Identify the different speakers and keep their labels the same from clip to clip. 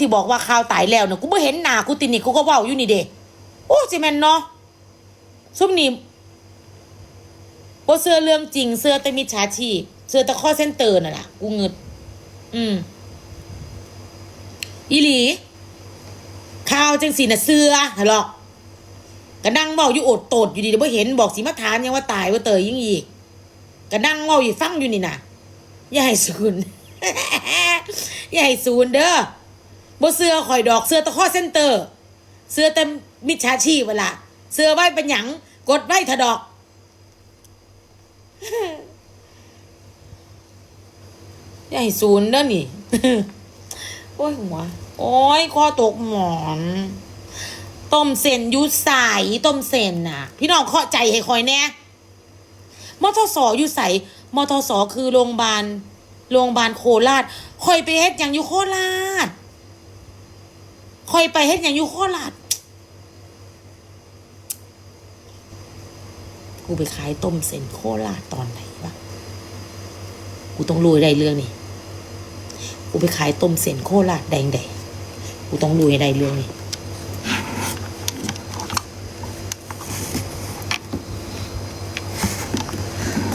Speaker 1: ที่บอกว่าข่าวตายแล้วเนี่ยกูไม่เห็นหน้ากูตินี่กูก็เว้าอยู่นี่เด้โอ้สิแม่นเนาะซุมนี่บ่เสื้อเรื่องจริงเสื้อแต่มิจฉาชีพเสื้อแต่ข้อเส้นเตอร์น่ะล่ะกูเงึดอืมอีหลีข่าวจังสีน่ะเสื้อฮะหรอกก็นั่งเมาอยู่โอดโตดอยู่ดีเดี๋ยวบ่เห็นบอกสิมาถามยังว่าตายว่าเตยยังอีกก็นั่งเมาอยู่ฟังอยู่นี่น่ะอย่าให้ศูนย์ อย่าให้ศูนย์เด้อ บ่เสื้อข่อยดอกเสื้อตะข้อเส้นเตอร์ เสื้อแต่มิจฉาชีพเวลาเสื้อไว้เป็นหยังกดไว้ถดอกย่าให้ศูนย์เด้อนี่ โอ้ยหัว โอ้ยคอตกหมอน ต้มเส้นยูใสต้มเส้นน่ะ พี่น้องเข้าใจให้คอยแน่มทสอยู่ใสมทสคือโรงพยาบาล โรงพยาบาลโคราชคอยไปเฮ็ดอย่างอยู่โคราช คอยไปเฮ็ดอย่างอยู่โคราชกูไปขายต้มเส้นโคราชตอนไหนวะ กูต้องรู้ให้ได้เรื่องนี่ กูไปขายต้มเส้นโคราชแดงแดงกูต้องรู้ให้ได้เรื่องนี้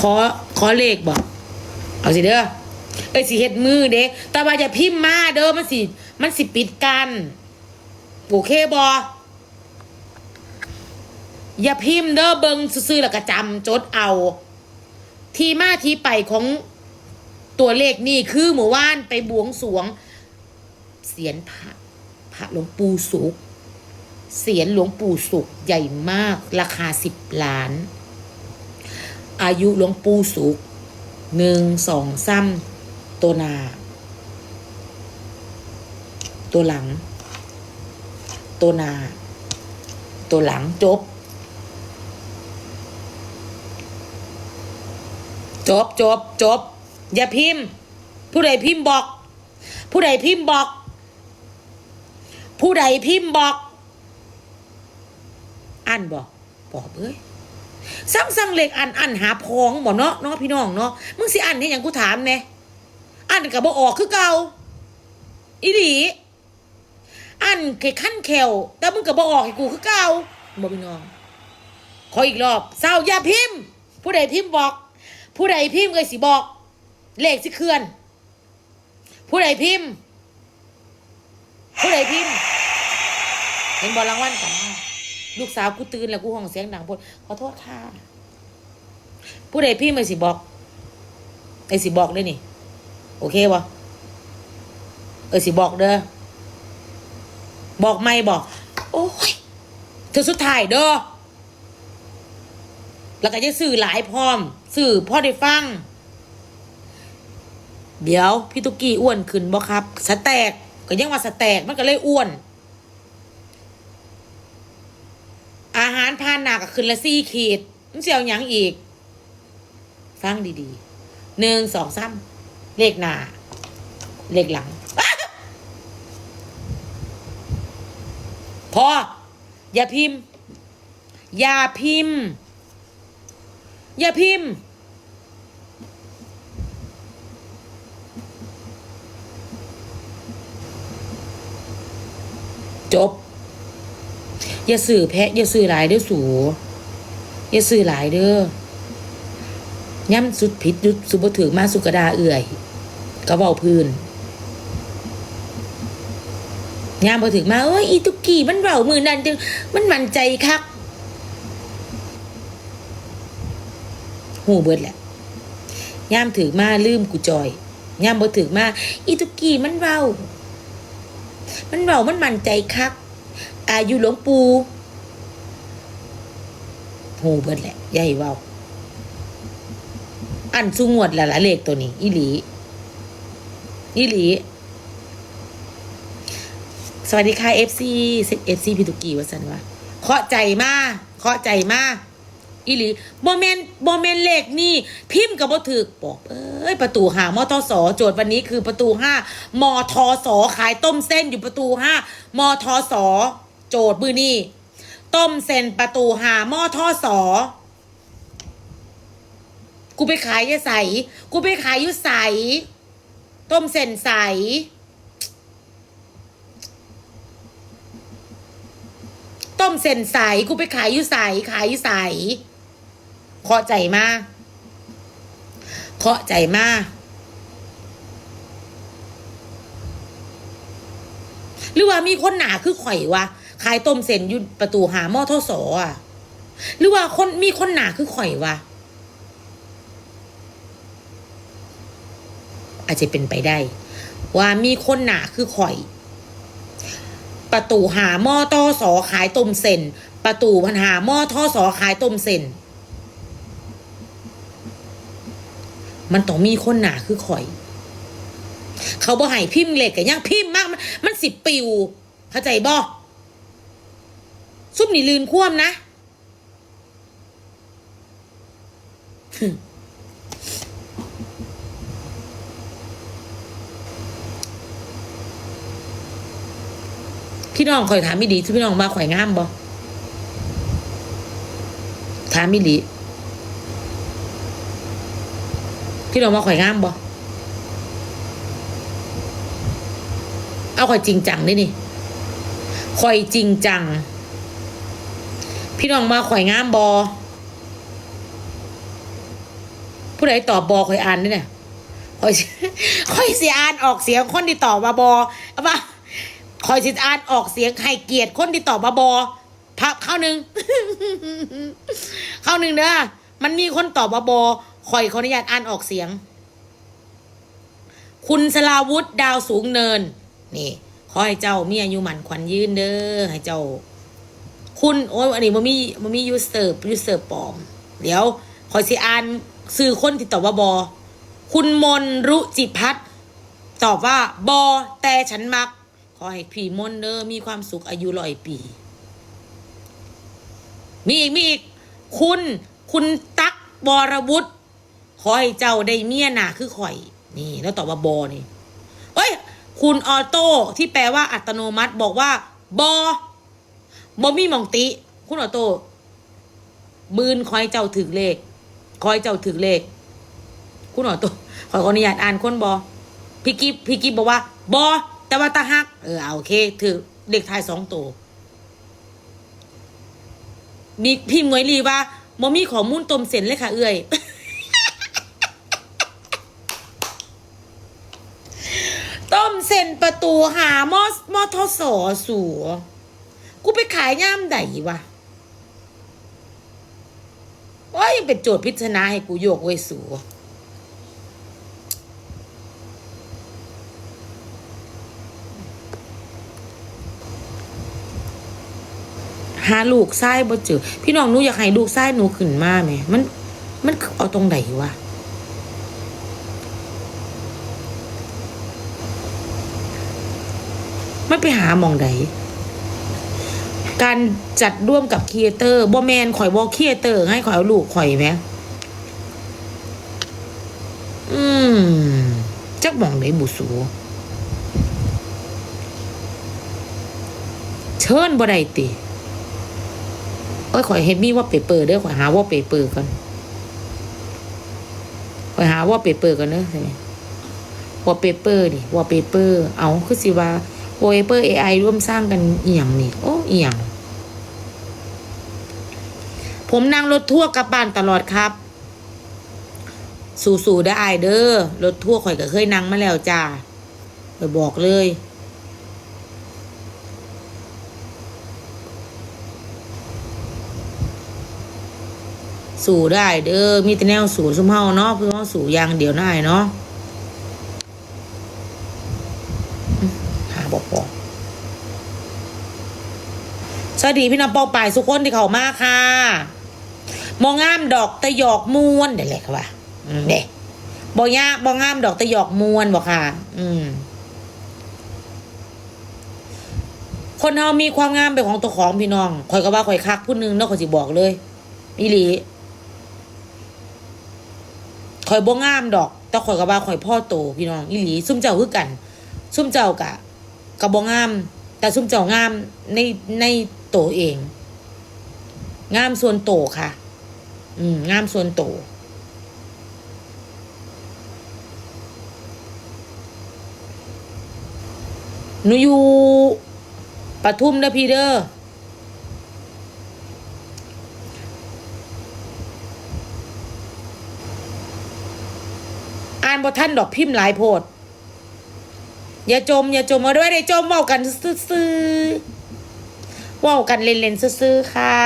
Speaker 1: ขอขอเลขบอกเอาสิเด้อ เอ้ยสิเฮ็ดมือเด้แต่ว่าอย่าพิมพ์มาเด้อมันสิ มันสิปิดกัน โอเคบออย่าพิมพ์เด้อเบิงซื่อๆแล้วก็จำจดเอา ทีมาที่ไปของตัวเลขนี่คือหมู่ว่านไปบวงสวง เสียนพระพระหลวงปู่สุข เสียนหลวงปู่สุขใหญ่มากราคาสิบล้าน อายุหลวงปู่สุขหนึ่งสองซ้ำตัวหนา ตัวหลัง ตัวหนาตัวหลังจบ จบจบจบ อย่าพิมพ์ ผู้ใดพิมพ์บอก ผู้ใดพิมพ์บอก ผู้ใดพิมพ์บอกอันบอกบอกเอ้ยสั่งสั่งเหล็กอันอันหาพองบ่เนาะเนาะพี่น้องเนาะมึงสิอันที่ยังกูถามแน่อันกับบ่ออกคือเก่าอีหลี อันแค่ขั้นแขวแต่มึงกับบออกให้กูคือเก่าบ่พี่น้อง ขออีกรอบเศร้าอย่าพิมพ์ ผู้ใดพิมพ์บอก ผู้ใดพิมพ์ก็สิบอก เลขสิเคลื่อน ผู้ใดพิมพ์ ผู้ใดพิมพ์ เห็นบอลรางวัลกันลูกสาวกูตื่นแล้วกูห้องเสียงดังพดขอโทษค่ะ ผู้ใดพี่ไม่สิบอกไอ้สิบอกเลยนี่ โอเคบ่เออสิบอกเด้อ บอกไม่บอก โอ้ยเธอสุดท้ายเด้อแล้วก็จะสื่อหลายพร้อม สื่อพ่อได้ฟัง เดี๋ยวพี่ตุกกี้อ้วนขึ้นบ่ครับ สแตกก็ยังว่าสแตกมันก็เลยอ้วน อาหารพานหนักขึ้นละสี่ขีดมันเสียวหยังอีก ฟังดีๆหนึ่งสองสามเลขหน้า เลขหลัง พ อ อย่าพิมพ์ อย่าพิมพ์ อย่าพิมพ์ จบ อย่าสื่อแพะ อย่าสื่อหลายเด้อสู อย่าสื่อหลายเด้อย่ำสุดผิดยุดสุบถือมาสุกระดาเอื่อยก็เบาพื้น ย่ำพอถึงมาเอ้ยอีตุกี้มันเบามือนั่นจึงมันมันใจคักหูเบิดแหละย่ำถือมาลืมกูจอยย่ำพอถึงมาอีตุกี้มันเบามันเบามันมันใจคัก อายุหลวงปู่หูเบิดแหละใหญ่เว้าอันสุงวดละละเลขตัวนี้ อีหลี อีหลี สวัสดีค่ะ FC FC พิทุกีวสันวะเคาะใจมาเคาะใจมาอีหลีโมเมนโมเมนเลขนี่ พิมพ์กับบ่ถือบอกเอ้ย ประตูห้ามอทอสอโจทย์วันนี้คือประตูห้ามอทอสอขายต้มเส้นอยู่ประตูห้ามอทอสอโจทย์มือนี่ต้มเส้นประตูห้ามอทอสอกูไปขายยาใสกูไปขายยุใสต้มเส้นใส ต้มเส้นใสกูไปขายอยู่ใสขายอยู่ใสเคาะใจมากเคาะใจมากหรือว่ามีคนหนาคือข่อยวะขายต้มเส้นอยู่ประตูหาหม้อทศอะ หรือว่าคนมีคนหนาคือข่อยวะอาจจะเป็นไปได้ ว่ามีคนหนาคือข่อย ประตูหาหม้อต้อสอขายต้มเส้นประตูพันหาหม้อท่อสอขายต้มเส้นมันต้องมีคนหนาคือข่อย เขาบ่ให้พิมพ์เหล็กกันยังพิมพ์มาก มันมันสิบปิวเข้าใจบ่ซุปนี่ลืนคว่ำนะ พี่น้องข่อยถามไม่ดีที่พี่น้องมาข่อยงามบ่ถามไม่ดีพี่น้องมาข่อยงามบ่เอาข่อยจริงจังนี่นี่ข่อยจริงจัง พี่น้องมาข่อยงามบอผู้ใดตอบบอข่อยอ่านนี่เนี่ยข่อยข่อยสิอ่านออกเสียงคนที่ตอบมาบอเอาปะ คอยสิอ่านออกเสียงให้เกียรติคนที่ตอบมาบอพับเข้าหนึ่งเข้าหนึ่งเด้อมันมีคนตอบมาบอคอยขออนุญาตอ่านออกเสียง คุณสลาวุธดาวสูงเนิน นี่ขอให้เจ้ามีอายุหมันขวัญยืนเด้อให้เจ้า คุณโอ้ยอันนี้มันมีมันมียูเซอร์ยูเซอร์ปลอม เดี๋ยวขอยสิอ่านสื่อคนที่ตอบว่าบอคุณมนรุจิพัฒน์ตอบว่าบอแต่ฉันมัก ขอให้พี่มนเด้อมีความสุขอายุร้อยปี มีอีกมีอีกคุณ คุณตักบรวุฒิขอให้เจ้าได้เมียหนาคือข่อย นี่ แล้วตอบว่าบอนี่เอ้ย คุณออโต้ที่แปลว่าอัตโนมัติบอกว่า บอบอมีมองติ คุณออโต้บืนคอยเจ้าถึกเลขคอยเจ้าถึกเลข คุณออโต้ขอขออนุญาตอ่านคนบอพี่กิฟพี่กิฟบอกว่า บอ แต่ว่าตาฮัก เออเอาโอเค ถือเด็กทายสองตัวมีพี่มวยลีว่าบ่มีข้อมูลต้มเส้นเลยค่ะ เอื้อยต้มเส้นประตูหามอสมอทอสอสัวกูไปขายย่ามใดวะว่ายังเป็นโจทย์พิจารณาให้กูโยกไว้สัว หาลูกไส้บ่เจอพี่น้องหนูอยากให้ลูกไส้หนูขึ้นมาไหมมันมันเอาตรงไหนวะไม่ไปหาหมองใดการจัดร่วมกับครีเอเตอร์บอแมนข่อยบอครีเอเตอร์ให้ข่อยเอาลูกข่อยไหมอืมจักมองไหนบุสูเชิญบ่ได้ติ เอ้ยข่อยเห็นมีว่าเปเปอร์เด้อข่อยหาว่าเปเปอร์กันข่อยหาว่าเปเปอร์กันเด้อใช่ไหมว่าเปเปอร์ดิว่าเปเปอร์ เอาคือสิว่าโอเปเปอร์ AI ร่วมสร้างกันเอียงนี่โอ้เอียงผมนั่งรถทั่วร์กลับบ้านตลอดครับ สู่ๆได้อเด้อรถทั่วร์ข่อยก็เคยนั่งมาแล้วจ้าไปบอกเลย สู่ได้เด้อมีแต่แนวสู่ซุมเฮาเนาะเพื่อเฮาสู่อย่างเดียวได้เนาะหาบอกบอกสวัสดีพี่น้องปองป่ายสุกคนที่เขามาค่ะมองงามดอกตะหยอกมวนเดี๋ยวเลยค่ะว่าเด็กบอยาบองงามดอกตะหยอกมวนบอกค่ะ อืม คนเฮามีความงามเป็นของตัวของพี่น้องข่อยก็ว่าข่อยคักผู้หนึงเนาะข่อยสิบอกเลยอีหลี ข่อยบ่งามดอก แต่ข่อยก็ว่าข่อยพ่อโตพี่น้องอีหลีซุ่มเจ้าคือกัน ซุ่มเจ้ากะกะบ่งาม แต่ซุ่มเจ้างามในในโตเอง งามส่วนโตค่ะ อืมงามส่วนโตหนูอยู่ปทุมเด้อพี่เด้อ บ่ท่านดอกพิมพ์หลายโพด อย่าจม อย่าจมเอาด้วยได้จมเว้ากันซื่อๆเว้ากันเล่นๆซื่อๆค่ะ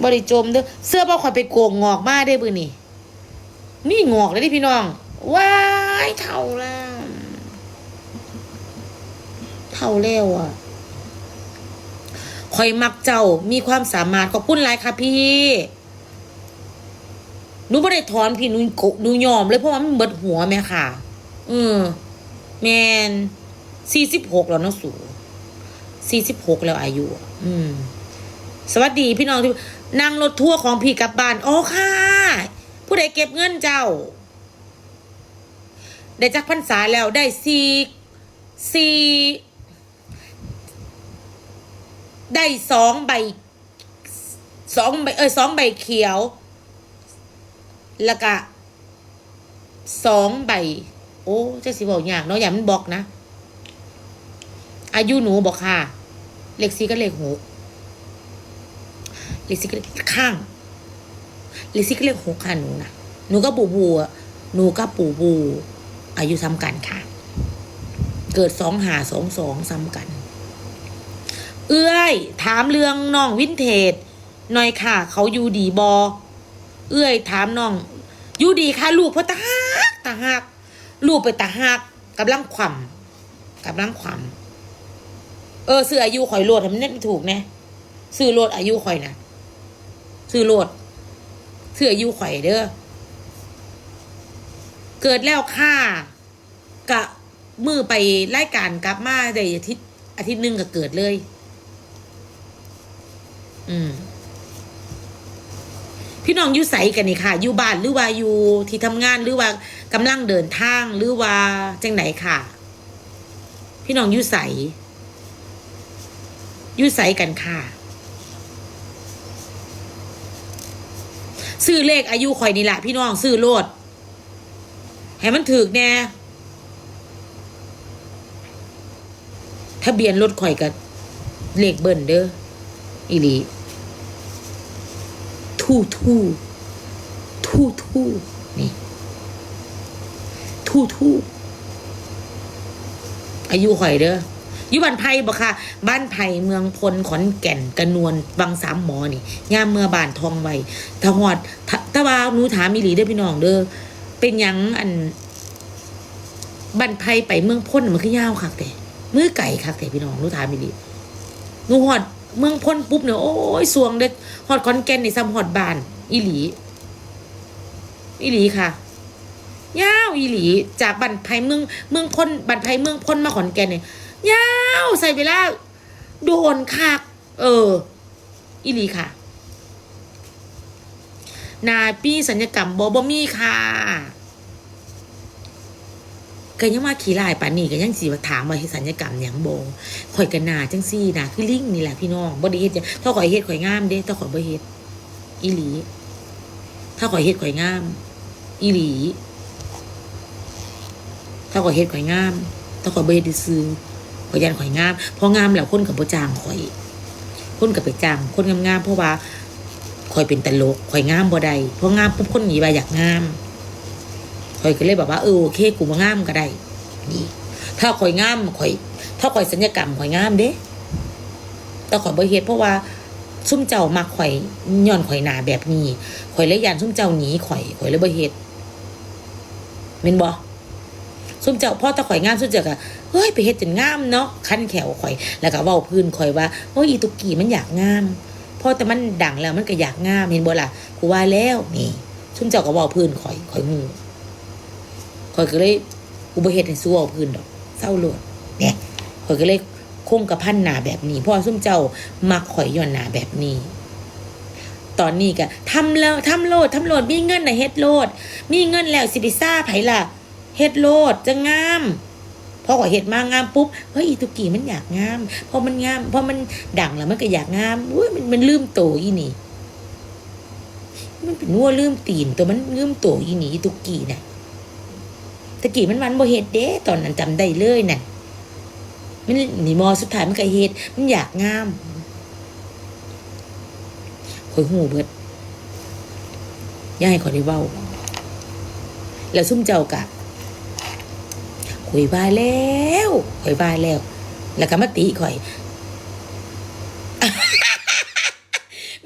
Speaker 1: บ่ได้จมเด้อเสื้อบ่ข่อยไปโกงงอกมาได้บือนี่นี่งอกเลยดิพี่น้องว้ายเท่าแล้วเท่าแล้วอะข่อยมักเจ้ามีความสามารถขอบคุณหลายค่ะพี่ หนูไม่ได้ถอนพี่หนูโกหนูยอมเลยเพราะว่ามันเบิดหัวแม่ค่ะเออแมนสี่สิบหกแล้วเนาะสูสี่สิบหกแล้วอายุอะอืม สวัสดีพี่น้องที่นั่งรถทัวร์ของพี่กลับบ้านอ๋อค่ะ ผู้ใดเก็บเงินเจ้า ได้จักพรรษาแล้วได้สี่สี่ได้สองใบสองใบเออสองใบเขียว แล้วก็สองใบ โอ้เจะสิบอกอย่างเนาะอย่ามันบอกนะ อายุหนูบอกค่ะ เลขสี่ก็เลขหกเลขสี่ก็เลขข้าง เลขสี่ก็เลขหกค่ะหนูนะหนูก็บูบูหนูก็ปู่บู อายุซ้ำกันค่ะ เกิดสองหาสองสองซ้ำกัน เอื้อย ถามเรื่องน้องวินเทจหน่อยค่ะ เขาอยู่ดีบอ เอื้อยถามน้องอยู่ดีค่ะลูกเพราะตาหักตาหักลูกไปตาหักกำลังขวำกำลังขวำเออซื้ออายุข่อยโลดทำมันไม่ถูกแน่ซื้อโหลดอายุข่อยนะซื้อโหลดซื้ออายุข่อยเด้อเกิดแล้วค่ะกะมือไปไล่การกลับมาได้อาทิตย์อาทิตย์หนึ่งก็เกิดเลย อืม พี่น้องอยู่ใสกันนี่ค่ะอยู่บ้านหรือว่าอยู่ที่ทำงานหรือว่ากำลังเดินทางหรือว่าจังไหนค่ะ พี่น้องอยู่ใสอยู่ใสกันค่ะซื้อเลขอายุข่อยนี่แหละพี่น้องซื้อโลดให้มันถือแน่ทะเบียนรถข่อยกับเลขเบิ้ลเด้ออีหลี ทู่ทู่ทู่ทู่นี่ทู่ทู่อายุข่อยเด้ออยู่บ้านไผ่บ่ค่ะ บ้านไผ่เมืองพลขอนแก่นกระนวลบางสามหมอนี่ย่ามเมื่อบานทองไว้ถ้าหอดถ้าถ้าว่าหนูถามอีหลีเด้อพี่น้องเด้อเป็นยังอันบ้านไผ่ไปเมืองพ้นมันคือยาวคักแต่มือไก่คักแต่พี่น้องหนูถามอีหลีหนูหอด เมืองพ้นปุ๊บเนี่ยโอ้ยสวงเด็ดฮอดคอนแกนนี่ซ้ำฮอดบาน อีหลี อีหลีค่ะยาวอีหลี จากบันไพเมืองเมืองพ้นบันไพเมืองพ้นมาขอนแก่นเนี่ยยาวใส่เวลาโดนคัก เออ อีหลีค่ะ นาปีสัญญกรรมบอบอมี่ค่ะ ก็ยังมาขี่ลายป่านนี้ก็ยังสีมาถามว่าเฮ็ดสัญญกรรมหยังบ่ข่อยกันนาจังซี่นะคือลิงนี่แหละพี่น้องบ่ได้เฮ็ดถ้าข่อยเฮ็ดข่อยงามเด้ถ้าข่อยบ่เฮ็ดอีหลี ถ้าข่อยเฮ็ดข่อยงาม อีหลี ถ้าข่อยเฮ็ดข่อยงาม ถ้าข่อยบ่เฮ็ดซื่อข่อยยันข่อยงามพองามแล้วคนก็บ่จ้างข่อย คนก็ไปจ้างคนงามๆเพราะว่าข่อยเป็นตลกข่อยงามบ่ได้พราะงามปุ๊บคนหนีว่าอยากงาม ข่อยก็เลยแบบว่าเออโอเคกูมางามก็ได้นี่ถ้าข่อยงามข่อย ถ้าข่อยสัญญกรรมข่อยงามเด้แต่ข่อยบ่เฮ็ดเพราะว่าซุ่มเจ้ามักข่อยย้อนข่อยหนาแบบนี้ข่อยเลยยานซุ่มเจ้าหนีข่อยข่อยเลยบ่เฮ็ดแม่นบ่ซุ่มเจ้าพ่อตาข่อยงามซุ่มเจ้าก็เฮ้ยไปเฮ็ดจนงามเนาะคันแขวข่อย แล้วก็เว้าพื้นข่อยว่าโอ้ยอีตุกี้มันอยากงามพ่อแต่มันดังแล้วมันก็อยากงามเห็นบ่ล่ะกูว่าแล้วนี่ซุ่มเจ้าก็เว้าพื้นข่อยข่อยงู ข่อยก็เลยอุบัติเหตุให้สู้เอาพื้นดอกเศร้าโลดเนี่ยข่อยก็เลยคงกับพันหนาแบบนี้เพราะว่าซุ่มเจ้ามักข่อยย้อนหนาแบบนี้ ตอนนี้ก็ทำแล้วทำโลดทำโลดมีเงินนะเฮ็ดโลด มีเงินแล้วสิไปซ่าไผล่ะเฮ็ดโลดจะงามพอข่อยเฮ็ดมางามปุ๊บเฮ้ยอีตุกีมันอยากงามพอมันงามพอมันดังแล้วมันก็อยากงามอุ้ยมันมันลืมโตอีนี่ มันเป็นนัวลืมตีนตัวมันลืมโตอีนี่อีตุกี้น่ะ ตะกี้มันมันบ่เฮ็ดเด้ตอนนั้นจำได้เลยน่ะมันหนีมอสุดท้ายมันก็เฮ็ดมันอยากงามข่อยหูเบิดย่าให้ข่อยได้เว้า แล้วซุ่มเจ้ากะข่อยบายแล้วข่อยบายแล้ว แล้วก็มาตีข่อย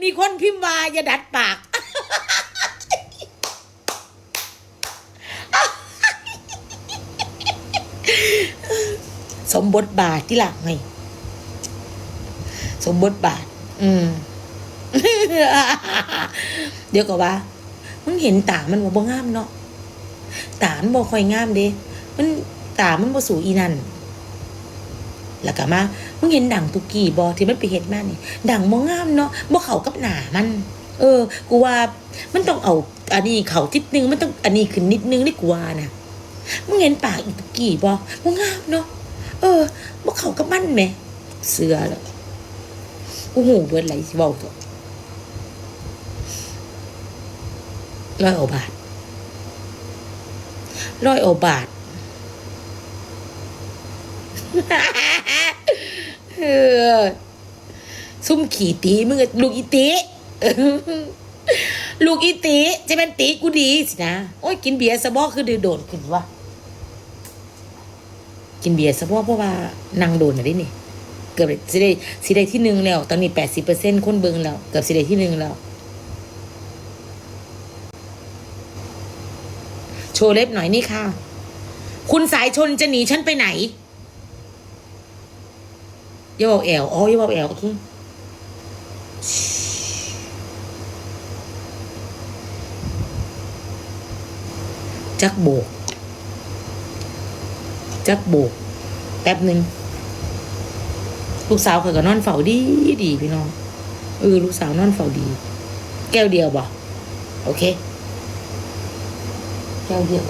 Speaker 1: มีคนพิมพ์ว่าอย่าดัดปาก สมบทบาทที่หลังไงสมบทบาท อืม เดี๋ยวก็ว่า มึงเห็นตามันบ่งามเนาะตามันบ่ค่อยงามเด้มันตามันบ่สูอีนั่นแล้วก็มามึงเห็นดังตุกกี้บ่ที่มันไปเฮ็ดมานี่ดังบ่งามเนาะบ่เข้ากับหนามัน เออ กูว่า มันต้องเอาอันนี้เขาทิดนึงมันต้องอันนี้ขึ้นนิดนึงนี่กูว่านะมึงเห็นปากอีตุกกี้บ่บ่งามเนาะ เออบ่เขากับมันแหม เสือแล้วโอ้โหเบิดไหลสิเว้าตัวร้อยอบาทร้อยอบาทเออซุ่มขี่ตีมึงอะลูกอีตีลูกอีตีจะเป็นตีกูดีสินะ โอ้ยกินเบียร์สะบอกคือดือโดนขึ้นวะ กินเบียร์สะบอกเพราะว่านางโดนอะไรนี่ เกือบสิได้สิได้ที่หนึ่งแล้ว ตอนนี้แปดสิบเปอร์เซ็นต์คนเบิงแล้ว เกือบสิได้ที่หนึ่งแล้ว โชว์เล็บหน่อยนี่ค่ะ คุณสายชนจะหนีฉันไปไหนอย่าบอกแอวอ๋ออย่าบอกแอวโอเคจักโบก จักโบกแป๊บหนึ่งลูกสาวเคยก็นอนเฝ้าดีดีพี่น้องเออลูกสาวนอนเฝ้าดี แก้วเดียวบ่โอเค แก้วเดียว